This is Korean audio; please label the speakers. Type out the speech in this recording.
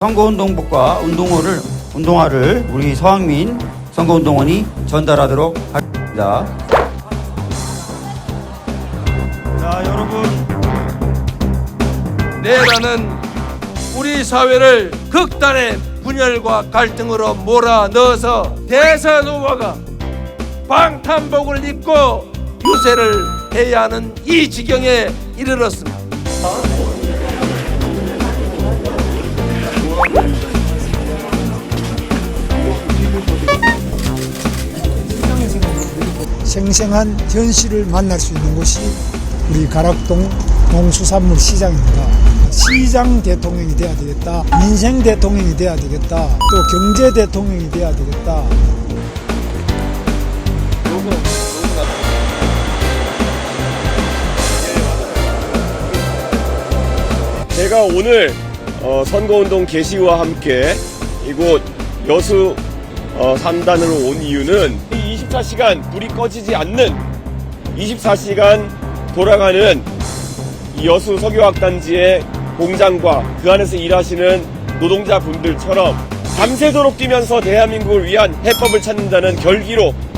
Speaker 1: 선거운동복과 운동화를 운동화를 우리 서학민 선거운동원이 전달하도록 하겠습니다. 자 여러분
Speaker 2: 내라는 우리 사회를 극단의 분열과 갈등으로 몰아넣어서 대선 후보가 방탄복을 입고 유세를 해야 하는 이 지경에 이르렀습니다.
Speaker 3: 생생한 현실을 만날 수 있는 곳이 우리 가락동 농수산물 시장입니다. 시장 대통령이 돼야 되겠다. 민생 대통령이 돼야 되겠다. 또 경제 대통령이 돼야 되겠다.
Speaker 4: 제가 오늘 어, 선거운동 개시와 함께 이곳 여수 어, 3단으로 온 이유는 이 24시간 불이 꺼지지 않는 24시간 돌아가는 이 여수 석유화학단지의 공장과 그 안에서 일하시는 노동자분들처럼 밤새도록 뛰면서 대한민국을 위한 해법을 찾는다는 결기로